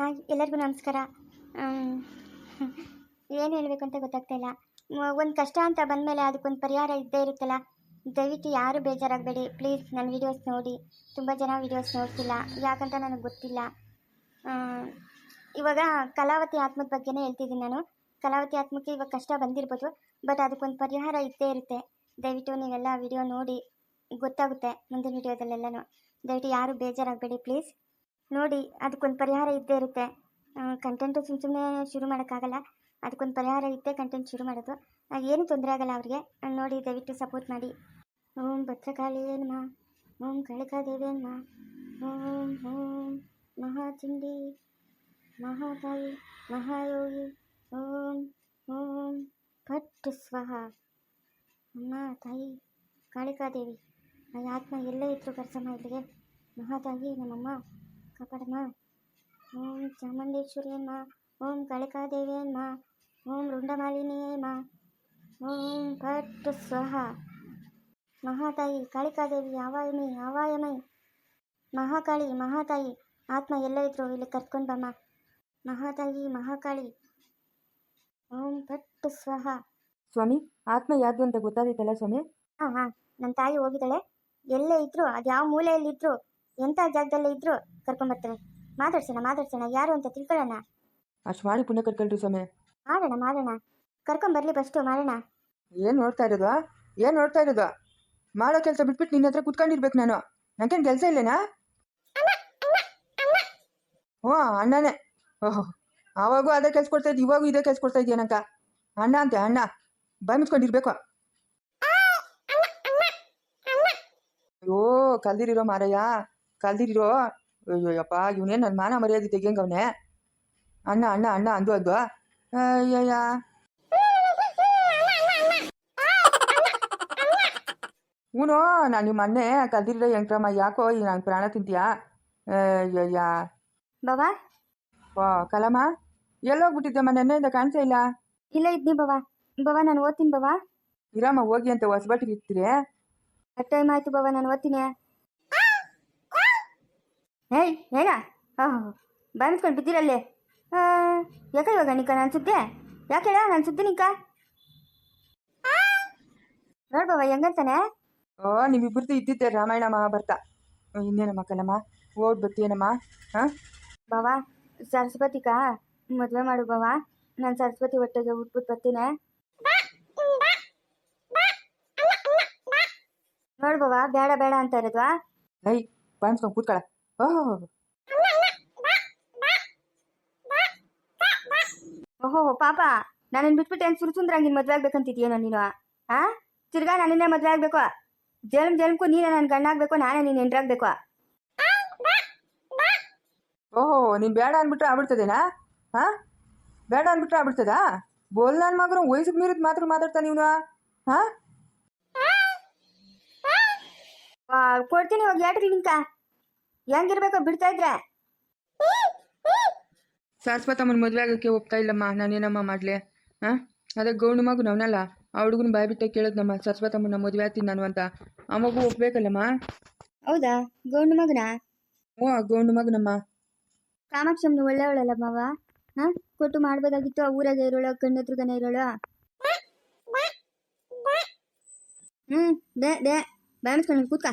Hi ಎಲ್ಲರಿಗೂ ನಮಸ್ಕಾರ. ಏನು ಹೇಳಬೇಕು ಅಂತ ಗೊತ್ತಾಗ್ತಾ ಇಲ್ಲ. ಒಂದು ಕಷ್ಟ ಅಂತ ಬಂದಮೇಲೆ ಅದಕ್ಕೊಂದು ಪರಿಹಾರ ಇದ್ದೇ ಇರುತ್ತಲ್ಲ? ದಯವಿಟ್ಟು ಯಾರು ಬೇಜಾರಾಗಬೇಡಿ. ಪ್ಲೀಸ್ ನನ್ನ ವೀಡಿಯೋಸ್ ನೋಡಿ. ತುಂಬ ಜನ ವೀಡಿಯೋಸ್ ನೋಡ್ತಿಲ್ಲ. ಯಾಕಂತ ನನಗೆ ಗೊತ್ತಿಲ್ಲ. ಇವಾಗ ಕಲಾವತಿ ಆತ್ಮದ ಬಗ್ಗೆನೇ ಹೇಳ್ತಿದ್ದೀನಿ ನಾನು. ಕಲಾವತಿ ಆತ್ಮಕ್ಕೆ ಇವಾಗ ಕಷ್ಟ ಬಂದಿರ್ಬೋದು. ಬಟ್ ಅದಕ್ಕೊಂದು ಪರಿಹಾರ ಇದ್ದೇ ಇರುತ್ತೆ. ದಯವಿಟ್ಟು ನೀವೆಲ್ಲ ವಿಡಿಯೋ ನೋಡಿ ಗೊತ್ತಾಗುತ್ತೆ ಮುಂದಿನ ವಿಡಿಯೋದಲ್ಲೆಲ್ಲನೂ ದಯವಿಟ್ಟು ಯಾರು ಬೇಜಾರಾಗಬೇಡಿ. ಪ್ಲೀಸ್ ನೋಡಿ, ಅದಕ್ಕೊಂದು ಪರಿಹಾರ ಇದ್ದೇ ಇರುತ್ತೆ. ಕಂಟೆಂಟು ಸುಮ್ಮ ಸುಮ್ಮನೆ ಶುರು ಮಾಡೋಕ್ಕಾಗಲ್ಲ. ಅದಕ್ಕೊಂದು ಪರಿಹಾರ ಇದ್ದೇ ಕಂಟೆಂಟ್ ಶುರು ಮಾಡೋದು. ಏನು ತೊಂದರೆ ಆಗಲ್ಲ ಅವ್ರಿಗೆ. ನೋಡಿ, ದಯವಿಟ್ಟು ಸಪೋರ್ಟ್ ಮಾಡಿ. ಓಂ ಭದ್ರಕಾಳಿ ಏನಮ್ಮ ಓಂ ಕಳಿಕಾ ದೇವೇನ್ಮ ಓಂ ಓಂ ಮಹಾಚಂಡಿ. ಮಹಾಕಾಯಿ ಮಹಾಯೋಗಿ. ಓಂ ಓಂ ಪಟ್ ಸ್ವಹ. ಅಮ್ಮ, ತಾಯಿ, ಕಾಳಿಕಾದೇವಿ. ಆತ್ಮ ಎಲ್ಲೇ ಇದ್ರು ಕರ್ಸಮ್ಮ ಇಲ್ಲಿಗೆ. ಮಹಾತಾಯಿ, ನಮ್ಮಮ್ಮ. ಕಾಪಾಡಮ್ಮ. ಓಂ ಚಾಮುಂಡೇಶ್ವರಿಯಮ್ಮ ಓಂ ಕಳಿಕಾದೇವಿಯಮ್ಮ ಓಂ ರುಂಡಮಾಲಿನಿಯಮ್ಮ ಓಂ ಪಟ್ ಸ್ವಹ. ಮಹಾತಾಯಿ ಕಾಳಿಕಾದೇವಿ ಆವಾಯಮಿ ಆವಾಯಮೈ ಮಹಾಕಾಳಿ ಮಹಾತಾಯಿ ಆತ್ಮ ಎಲ್ಲ ಇದ್ರು ಇಲ್ಲಿ ಕರ್ಕೊಂಡು ಬಮ್ಮ. ಮಹಾತಾಯಿ ಮಹಾಕಾಳಿ ಓಂ ಪಟ್ ಸ್ವಹ. ಸ್ವಾಮಿ ಆತ್ಮ ಯಾವುದು ಅಂತ ಗೊತ್ತಾದೈತಲ್ಲ ಸ್ವಾಮಿ? ಹಾಂ ಹಾಂ ನನ್ನ ತಾಯಿ ಹೋಗಿದ್ದಾಳೆ. ಎಲ್ಲೇ ಇದ್ರು ಅದು ಯಾವ ಮೂಲೆಯಲ್ಲಿ ಇದ್ರು ಎಂಥ ಜಾಗದಲ್ಲೇ ಇದ್ರು ಕರ್ಕೊಂಬರ್ತಾರೆ ಮಾತಾಡ್ಸೋಣ ಮಾತಾಡ್ಸೋಣ. ಯಾರು ಅಂತ ತಿಳ್ಕೊಳ್ಳೋಣ? ಅಷ್ಟು ಮಾಡಿ ಪುಣ್ಯ ಕಟ್ಕೊಳ್ರಿ ಸ್ವಾಮಿ. ಮಾಡೋಣ ಮಾಡೋಣ. ಕರ್ಕೊಂಬರ್ಲಿ ಫಸ್ಟು ಮಾಡೋಣ. ಏನು ನೋಡ್ತಾ ಇರೋದು ಏನು ನೋಡ್ತಾ ಇರೋದು? ಮಾಡೋ ಕೆಲಸ ಬಿಟ್ಬಿಟ್ಟು ನಿನ್ನ ಹತ್ರ ಕುತ್ಕೊಂಡಿರ್ಬೇಕು ನಾನು. ನಂಗೇನು ಕೆಲಸ ಇಲ್ಲೇನಾ? ಹ್ಞೂ ಅಣ್ಣನೇ. ಓಹೋ ಆವಾಗೂ ಅದೇ ಕೆಲ್ಸ ಕೊಡ್ತಾ ಇದ್ದೆ ಇವಾಗೂ ಇದೇ ಕೆಲ್ಸ ಕೊಡ್ತಾ ಇದೆಯೇನಂತ ಅಣ್ಣ ಅಂತೆ ಅಣ್ಣ. ಬಂದ್ಕೊಂಡಿರ್ಬೇಕು ಅಯ್ಯೋ ಕಲ್ದಿರಿರೋ ಮಾರಯ್ಯ. ಕಲ್ದಿರಿರೋ ಅಯ್ಯೋಯಪ್ಪ ಇವನೇನು ನನ್ನ ಮಾನ ಮರ್ಯಾದೆ ತೆಗಿಯಂಗವನೆ ಅಣ್ಣ ಅಣ್ಣ ಅಣ್ಣ ಅಂದು ಅದು ಅಯ್ಯಯ್ಯ ಹ್ಞೂ ನಾನು ನಿಮ್ಮ ಅಣ್ಣೆ ಕಲ್ದಿರೋ ಯಂಕ್ರಮ್ಮ ಯಾಕೋ ಈ ನಾನು ಪ್ರಾಣ ತಿಂತೀಯಾ ಅಯ್ಯಯ್ಯ ಬಾವಾ ಓ ಕಲಮ್ಮ ಎಲ್ಲೋಗ್ಬಿಟ್ಟಿದ್ದಮ್ಮ ನೆನ್ನೆಯಿಂದ ಕಾಣಿಸೇ ಇಲ್ಲ ಇಲ್ಲ ಇದ್ನಿ ಬಾವಾ ಬಾವಾ ನಾನು ಓದ್ತೀನಿ ಬಾವಾ ಇರಮ್ಮ ಹೋಗಿ ಅಂತ ಹೊಸಬಟ್ಟಿಗೆ ಇರ್ತೀರಿ ಟೈಮ್ ಆಯ್ತು ಬಾವಾ ನಾನು ಓದ್ತೀನಿ ಏಯ್ ಏನ ಹಾಂ ಬಂದ್ಕೊಂಡು ಬಿದ್ದಿರಲ್ಲಿ. ಯಾಕೆ ಇವಾಗ ನಿಕ ನಾನು ಸುದ್ದೆ ಯಾಕೆ ಹೇಳ ನಾನು ಸುದ್ದಿ ನಿಕ ನೋಡ್ಬವ ಬಾವಾ ಹೆಂಗಂತಾನೆ? ಓ ನಿಮ್ಮಿಬ್ಬರದ್ದು ಇದ್ದಿದ್ದೆ ರಾಮಾಯಣ ಮಹಾಭಾರತ. ಇನ್ನೇನಮ್ಮ ಕಲಮ್ಮ ಓಡ್ ಬರ್ತೀಯನಮ್ಮ ಹಾಂ? ಬಾವಾ ಸರಸ್ವತಿಕ ಮದುವೆ ಮಾಡು ಬಾವಾ. ನಾನು ಸರಸ್ವತಿ ಹೊಟ್ಟೆಗೆ ಉಟ್ಬಿಟ್ಟು ಬರ್ತೀನಿ. ನೋಡು ಬಾವಾ ಬೇಡ ಬೇಡ ಅಂತ ಇರೋದ್ವಾ ಐ ಬಾಯಿಸ್ಕೊಂಡು ಕೂತ್ಕೊಳ. ಓಹೋ ಓಹೋ. ಪಾಪ. ನನ್ನನ್ನು ಬಿಟ್ಬಿಟ್ಟು ಏನು ಸುರುಸುಂದ್ರಂಗೆ ಮದ್ವೆ ಮದುವೆ ಆಗ್ಬೇಕಂತಿದ್ಯೇನೋ ನೀನು? ಹಾ ತಿರ್ಗಾ ನನ್ನನ್ನೇ ಮದುವೆ ಆಗ್ಬೇಕು. ಜನ್ಮ ಜನ್ಮಕ್ಕೂ ನೀನೇ ನನ್ನ ಗಂಡಾಗಬೇಕು ನಾನೇ ನೀನು ಎಂಟ್ರಾಗ್ಬೇಕು ಓಹೋ ನೀನು ಬೇಡ ಅಂದ್ಬಿಟ್ರೆ ಆಗ್ಬಿಡ್ತದೇನಾ? ಹಾ ಬೇಡ ಅಂದ್ಬಿಟ್ರೆ ಆಗ್ಬಿಡ್ತದಾ? ಬೋಲ್ ನನ್ನ ಮಗರು ವಯಸ್ಸಿಗೆ ಮೀರಿದ ಮಾತ್ರ ಮಾತಾಡ್ತಾನೆ ಇವನು ಹಾ ಕೊಡ್ತೀನಿ ಇವಾಗ ಯಾಟ್ರಿ ನಿಂಕ ಹೆಂಗಿರ್ಬೇಕು ಬಿಡ್ತಾ ಇದ್ರೆ? ಶಾಶ್ವತಮ್ಮನ ಮದ್ವೆ ಆಗೋಕ್ಕೆ ಒಪ್ತಾ ಇಲ್ಲಮ್ಮ ನಾನೇನಮ್ಮ ಮಾಡ್ಲೆ? ಹಾಂ ಅದೇ ಗೌಂಡು ಮಗು ನವನಲ್ಲ ಆ ಹುಡುಗನ ಬಾಯ್ ಬಿಟ್ಟೆ ಕೇಳಿದ್ನಮ್ಮ ಸರಸ್ವತಮ್ಮನ ಮದುವೆ ಆಗ್ತೀನಿ ನಾನು ಅಂತ. ಆ ಮಗು ಒಪ್ಬೇಕಲ್ಲಮ್ಮ? ಹೌದಾ? ಗೌಂಡು ಮಗನ? ಓ ಆ ಗೌಂಡು ಮಗನಮ್ಮ. ಕಾಮಾಕ್ಷಮ್ಮನ ಒಳ್ಳೆಯವಳಲ್ಲ ಮಾವ? ಹಾ ಕೊಟ್ಟು ಮಾಡ್ಬೋದಾಗಿತ್ತು ಆ ಊರಾಗ ಇರೋಳು ಕಣ್ಣೆದ್ರುಗನೆ ಇರೋಳ? ಹ್ಮ್ ದೇ ದೇ ಬಾಣಿಸ್ಕೊಂಡು ಕೂತ್ಕ.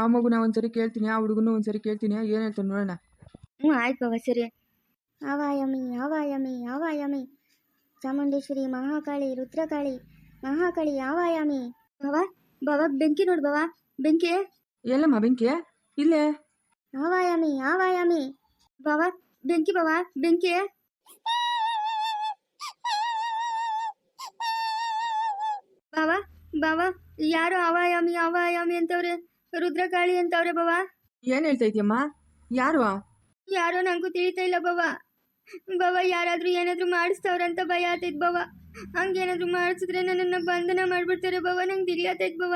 ಆ ಮಗುನ ಒಂದ್ಸರಿ ಕೇಳ್ತೀನಿ ಆ ಹುಡುಗನ ಒಂದ್ಸರಿ ಕೇಳ್ತೀನಿ ಏನು ಹೇಳ್ತಾನೆ ನೋಡೋಣ. ಹ್ಞೂ ಆಯ್ತು ಬಾಬಾ ಸರಿ. ಆವಾಯಮಿ ಆವಾಯಮಿ ಆವಾಯಮಿ. ಚಾಮುಂಡೇಶ್ವರಿ ಮಹಾಕಾಳಿ ರುದ್ರಕಾಳಿ ಮಹಾಕಾಳಿ ಆವಾಯಮಿ. ಬಾವ ಬಾಬಾ ಬೆಂಕಿ ನೋಡು ಬಾಬಾ ಬೆಂಕಿ. ಎಲ್ಲಮ್ಮ ಬೆಂಕಿ? ಇಲ್ಲೇ. ಆವಾಯಮಿ ಆವಾಯಮಿ. ಬಾಬಾ ಬೆಂಕಿ ಬಾವ ಬೆಂಕಿ. ಬಾವಾ ಬಾವಾ ಯಾರು ಅವಾಯಾಮಿ ಅವಾಯಾಮಿ ಅಂತವ್ರೆ? ರುದ್ರಕಾಳಿ ಅಂತವ್ರೆ ಬವ ಏನು ಹೇಳ್ತಾ ಇದೆಯಮ್ಮ? ಯಾರು? ಯಾರೋ ನಂಗೂ ತಿಳಿತಾ ಇಲ್ಲ ಬವ ಬವ ಯಾರಾದ್ರೂ ಏನಾದ್ರೂ ಮಾಡಿಸ್ತವ್ರಂತ ಭಯ ಆತೈತ್ ಬವ ಹಂಗೇನಾದ್ರೂ ಮಾಡಿಸಿದ್ರೆ ನನ್ನನ್ನ ಬಂಧನ ಮಾಡ್ಬಿಡ್ತಾರೆ ಬವ ನಂಗೆ ತಿಳಿಯತೈತ್ ಬವ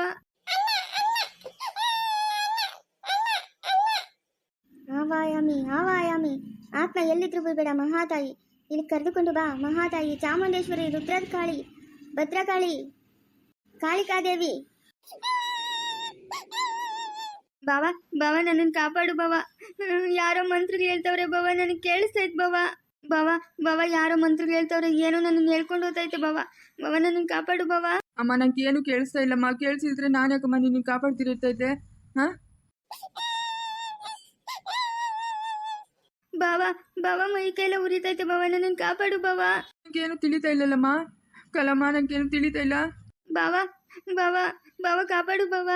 ಆವಾಯಾಮಿ ಆವಾಯಾಮಿ. ಆತ್ಮ ಎಲ್ಲಿದ್ರು ಬಿಡಬೇಡ ಮಹಾತಾಯಿ. ಇಲ್ಲಿ ಕರೆದುಕೊಂಡು ಬಾ ಮಹಾತಾಯಿ. ಚಾಮುಂಡೇಶ್ವರಿ ರುದ್ರಕಾಳಿ ಭದ್ರಕಾಳಿ ಕಾಳಿಕಾದೇವಿ. ಬಾವ ಬಾವ ನನ್ನನ್ನು ಕಾಪಾಡು ಬಾವ ಯಾರೋ ಮಂತ್ರಗಳು ಹೇಳ್ತವ್ರೆ ಬಾವ ನನಗೆ ಕೇಳಿಸ್ತೈತೆ ಬಾವ ಬಾವ ಬಾವ ಯಾರೋ ಮಂತ್ರಗಳು ಹೇಳ್ತಾವ್ರೆ ಏನೋ ನನ್ನನ್ನು ಹೇಳ್ಕೊಂಡು ಹೋಗ್ತೈತೆ ಬಾವ ಬಾವ ನನ್ನನ್ನು ಕಾಪಾಡು ಬಾವ ಅಮ್ಮ ನಂಗೆ ಏನು ಕೇಳಿಸ್ತಾ ಇಲ್ಲಮ್ಮ. ಕೇಳಿಸಿದ್ರೆ ನಾನು ಯಾಕಮ್ಮ ನಿನ್ನ ಕಾಪಾಡ್ತಿರ್ತೈತೆ ಹಾ? ಬಾವ ಬಾವ ಮೈ ಕೈಲ ಉರಿತೈತೆ ಬಾವ ನನ್ನನ್ನು ಕಾಪಾಡು ಬಾವ ನನಗೇನು ತಿಳಿತಾ ಇಲ್ಲಲ್ಲಮ್ಮ. ಕಲಮ್ಮ ನನಗೇನು ತಿಳಿತಾ ಇಲ್ಲ. ಬಾವ ಬಾವ ಬಾವ ಕಾಪಾಡು ಬಾವ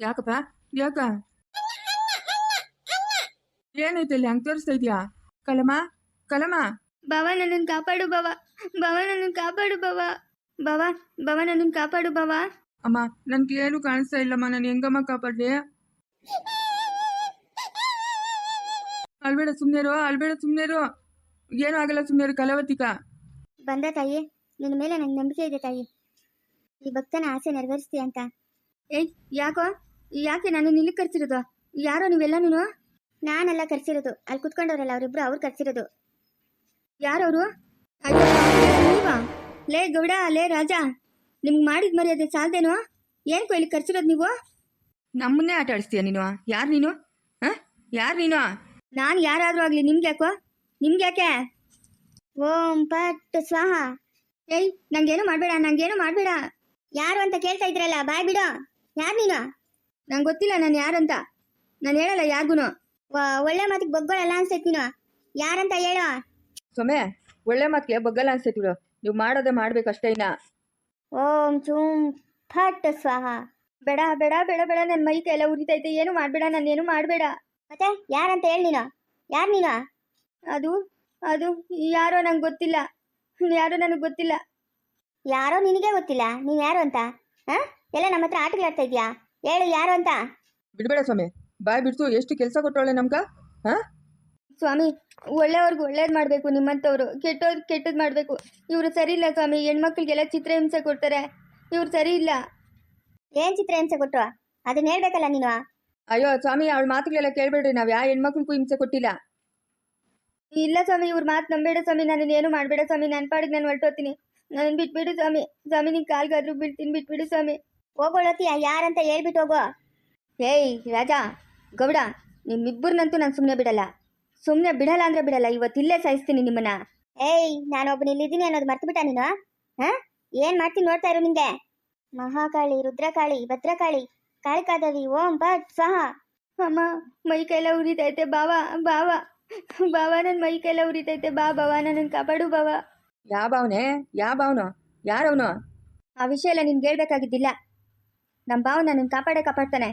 ಯಾಕಪ್ಪ? ಯಾಕ? ಏನೈತೆ ಅಲ್ಲಿ ಹಂಗೆ ತೋರಿಸ್ತಾ ಇದೆಯಾ? ಕಲಮ್ಮ ಕಲಮ್ಮ ಬಾವ ನನ್ನನ್ನು ಕಾಪಾಡು ಬಾವ ಬಾವ ನನ್ನನ್ನು ಕಾಪಾಡು ಬಾವ ಬಾವ ಬಾವ ನನ್ನನ್ನು ಕಾಪಾಡು ಬಾವ ಅಮ್ಮ ನನ್ಗೆ ಏನು ಕಾಣಿಸ್ತಾ ಇಲ್ಲಮ್ಮ. ನಾನು ಹೆಂಗಮ್ಮ ಕಾಪಾಡ್ಲಿ? ಅಲ್ಬೇಡ ಸುಮ್ಮನೆರು ಅಲ್ಬೇಡ ಸುಮ್ಮನೆರು ಏನೂ ಆಗಲ್ಲ ಸುಮ್ಮನೆರು ಕಲಾವತಿಕ. ಬಂದ ತಾಯಿ ನಿನ್ನ ಮೇಲೆ ನಂಗೆ ನಂಬಿಕೆ ಇದೆ ತಾಯಿ. ಈ ಭಕ್ತನ ಆಸೆ ನೆರವೇರಿಸ್ತೀಯ ಅಂತ. ಏ ಯಾಕೋ? ಯಾಕೆ ನಾನು ನಿಲ್ಲಿಗೆ ಕರ್ಸಿರೋದು? ಯಾರೋ ನೀವೆಲ್ಲ ನೀನು? ನಾನೆಲ್ಲ ಕರ್ಸಿರೋದು. ಅಲ್ಲಿ ಕುತ್ಕೊಂಡವ್ರಲ್ಲ ಅವರಿಬ್ರು ಅವ್ರು ಕರ್ಸಿರೋದು. ಯಾರವರು? ನೀವಾ? ಲೇ ಗೌಡ ಲೇ ರಾಜ ನಿಮ್ಗೆ ಮಾಡಿದ ಮರ್ಯಾದೆ ಸಾಲ್ದೇನೋ? ಏನ್ ಇಲ್ಲಿ ಕರ್ಸಿರೋದು ನೀವು? ನಮ್ಮನ್ನೇ ಆಟ ಆಡಿಸ್ತೀಯ ನೀನು? ಯಾರು ನೀನು? ಹಾಂ? ಯಾರು ನೀನು? ನಾನು ಯಾರಾದರೂ ಆಗಲಿ ನಿಮ್ಗೆ ಯಾಕೋ? ನಿಮ್ಗೆ ಯಾಕೆ? ಓಂ ಪಟ್ ಸ್ವಾಹ. ಏಯ್ ನಂಗೇನು ಮಾಡಬೇಡ ನಂಗೇನು ಮಾಡಬೇಡ. ಯಾರು ಅಂತ ಕೇಳ್ತಾ ಇದ್ರಲ್ಲ ಬಾಯ್ ಬಿಡು. ಯಾರು ನೀನು? ನಂಗೆ ಗೊತ್ತಿಲ್ಲ ನಾನು ಯಾರಂತ. ನಾನು ಹೇಳಲ್ಲ ಯಾರಿಗೂ ಒಳ್ಳೆ ಮಾತಿಗೆ ಬಗ್ಗೊಳಲ್ಲ ಅನ್ಸೈತಿ ನೀನು. ಯಾರಂತ ಹೇಳ. ಸೊಮೆ ಒಳ್ಳೆ ಮಾತಿಗೆ ಬಗ್ಗಲ್ಲ ಅನ್ಸೈತಿ ಬಿಡು. ನೀವು ಮಾಡೋದೇ ಮಾಡ್ಬೇಕಷ್ಟೇ ಇನ್ನ. ಓಂ ಚೂಂ ಫಟ್ ಸ್ವಾಹ. ಬೇಡ ಬೇಡ ಬೇಡ ಬೇಡ ನನ್ನ ಮೈ ಕೈಯೆಲ್ಲ ಉರಿತೈತೆ. ಏನು ಮಾಡಬೇಡ ಏನು ಮಾಡಬೇಡ. ಮತ್ತೆ ಯಾರಂತ ಹೇಳಿ ನೀನು. ಯಾರು ನೀನು? ಅದು ಅದು ಯಾರೋ ನಂಗೆ ಗೊತ್ತಿಲ್ಲ. ಯಾರೋ ನನಗೆ ಗೊತ್ತಿಲ್ಲ. ಯಾರೋ ನಿನಗೆ ಗೊತ್ತಿಲ್ಲ. ನೀನು ಯಾರು ಅಂತ? ಹಾಂ? ಎಲ್ಲ ನಮ್ಮ ಹತ್ರ ಆಟಗಳಾಡ್ತಾ ಇದೆಯಾ? ಹೇಳು ಯಾರು ಅಂತ? ಬಿಡ್ಬೇಡ ಸ್ವಾಮಿ. ಬಾಯ್ ಬಿಡ್ತು ಎಷ್ಟು ಕೆಲಸ ಕೊಟ್ಟವಳೆ ನಮ್ಗ? ಹಾಂ? ಸ್ವಾಮಿ ಒಳ್ಳೆಯವ್ರಿಗೆ ಒಳ್ಳೇದು ಮಾಡಬೇಕು ನಿಮ್ಮಂಥವ್ರು ಕೆಟ್ಟವ್ರು ಕೆಟ್ಟದ್ದು ಮಾಡಬೇಕು. ಇವರು ಸರಿ ಇಲ್ಲ ಸ್ವಾಮಿ ಹೆಣ್ಮಕ್ಳಿಗೆಲ್ಲ ಚಿತ್ರಹಿಂಸೆ ಕೊಡ್ತಾರೆ. ಇವ್ರು ಸರಿ ಇಲ್ಲ. ಏನು ಚಿತ್ರಹಿಂಸೆ ಕೊಟ್ಟು ಅದನ್ನ ಹೇಳ್ಬೇಕಲ್ಲ ನೀನು. ಅಯ್ಯೋ ಸ್ವಾಮಿ ಅವಳ ಮಾತುಗಳೆಲ್ಲ ಕೇಳ್ಬೇಡ್ರಿ. ನಾವು ಯಾವ ಹೆಣ್ಮಕ್ಳಿಗೂ ಹಿಂಸೆ ಕೊಟ್ಟಿಲ್ಲ. ಇಲ್ಲ ಸ್ವಾಮಿ ಇವ್ರ ಮಾತು ನಂಬೇಡ ಸ್ವಾಮಿ. ನಾನು ಏನು ಮಾಡಬೇಡ ಸ್ವಾಮಿ. ನನ್ನ ಪಾಡಿಗೆ ನಾನು ಹೊರಟೋತೀನಿ ನಾನು ಬಿಟ್ಬಿಡು ಸ್ವಾಮಿ. ಸ್ವಾಮಿ ನಿನ್ ಕಾಲ್ಗಾದ್ರೂ ಬಿಡ್ತೀನಿ ಬಿಟ್ಬಿಡು ಸ್ವಾಮಿ. ಹೋಗೋಳತಿಯ ಯಾರಂತ ಹೇಳ್ಬಿಟ್ಟು ಹೋಗೋ. ಏಯ್ ರಾಜಾ ಗೌಡ ನಿಮ್ಮಿಬ್ಬರನ್ನಂತೂ ನಾನು ಸುಮ್ಮನೆ ಬಿಡಲ್ಲ. ಸುಮ್ಮನೆ ಬಿಡಲ್ಲ ಅಂದ್ರೆ ಬಿಡಲ್ಲ ಇವತ್ತಿಲ್ಲೇ ಸಾಯಿಸ್ತೀನಿ ನಿಮ್ಮನ್ನ. ಏಯ್ ನಾನೊಬ್ಬನ ಇಲ್ಲಿದ್ದೀನಿ ಅನ್ನೋದು ಮರ್ತು ಬಿಟ್ಟ ನೀನು? ಹಾ? ಏನ್ ಮಾಡ್ತೀನಿ ನೋಡ್ತಾ ಇರು ನಿಂಗೆ. ಮಹಾಕಾಳಿ ರುದ್ರಕಾಳಿ ಭದ್ರಕಾಳಿ ಕಾಳಿಕಾದೇವಿ ಓಂ ಭಟ್ ಸಹ ಅಮ್ಮ ಮೈ ಕೈಲ ಉರಿತೈತೆ ಬಾವ ಬಾವ. ಬಾವ ನನ್ನ ಮೈ ಕೈಲ ಉರಿತೈತೆ ಬಾ ಬಾವ ನನ್ನ ಕಾಪಾಡು ಬಾವ. ಯಾವ ಭಾವನೆ? ಯಾವ ಭಾವನ? ಯಾರವನು? ಆ ವಿಷಯ ಎಲ್ಲ ನಿನ್ಗೆ ಹೇಳ್ಬೇಕಾಗಿದ್ದಿಲ್ಲ. ನಮ್ಮ ಭಾವ ನನ್ನ ಕಾಪಾಡೇ ಕಾಪಾಡ್ತಾನೆ.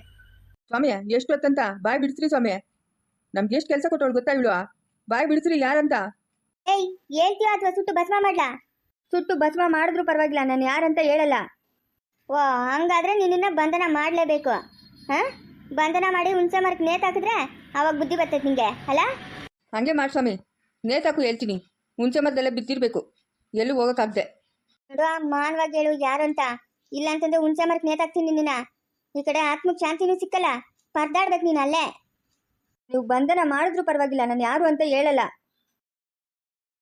ಸ್ವಾಮಿ ಎಷ್ಟು ಹೊತ್ತಂತ ಬಾಯ್ ಬಿಡ್ತೀರಿ ಸ್ವಾಮಿ ನಮ್ಗೆ ಎಷ್ಟು ಕೆಲಸ ಕೊಟ್ಟವಳು ಗೊತ್ತಾ ಇವಳು? ಬಾಯ್ ಬಿಡ್ತೀರಿ ಯಾರಂತ? ಏಯ್ ಹೇಳ್ತೀಯ ಅಥವಾ ಸುಟ್ಟು ಭಸ್ಮ ಮಾಡ್ಲಾ? ಸುಟ್ಟು ಭಸ್ಮ ಮಾಡಿದ್ರು ಪರವಾಗಿಲ್ಲ ನಾನು ಯಾರಂತ ಹೇಳಲ್ಲ. ಓ ಹಂಗಾದ್ರೆ ನಿನ್ನ ಬಂಧನ ಮಾಡಲೇಬೇಕು. ಹಾ? ಬಂಧನ ಮಾಡಿ ಹುಣ್ಸೆ ಮಾರ್ಕ್ ನೇತಾಕಿದ್ರೆ ಅವಾಗ ಬುದ್ಧಿ ಬರ್ತೈತೆ ನಿಂಗೆ ಅಲ್ಲ? ಹಂಗೆ ಮಾಡ್ ಸ್ವಾಮಿ. ನೇತಾಕು ಹೇಳ್ತೀನಿ. ಹುಣ್ಸೆ ಮದ್ದೆಲ್ಲ ಬಿದ್ದಿರ್ಬೇಕು. ಎಲ್ಲೂ ಹೋಗೋಕ್ಕಾಗ್ದೆ. ಆ ಮಾನವಾಗಿ ಹೇಳು ಯಾರು ಅಂತ ಇಲ್ಲ ಅಂತಂದ್ರೆ ಹುಣ್ಸೆ ಮರಕ್ಕೆ ನೇತಾಕ್ತೀನಿ ನಿನ್ನ. ಈ ಕಡೆ ಆತ್ಮಕ್ಕೆ ಶಾಂತಿನೂ ಸಿಕ್ಕಲ್ಲ. ಪರ್ದಾಡ್ಬೇಕು ನೀನು ಅಲ್ಲೇ. ನೀವು ಬಂಧನ ಮಾಡಿದ್ರು ಪರವಾಗಿಲ್ಲ, ನಾನು ಯಾರು ಅಂತ ಹೇಳಲ್ಲ.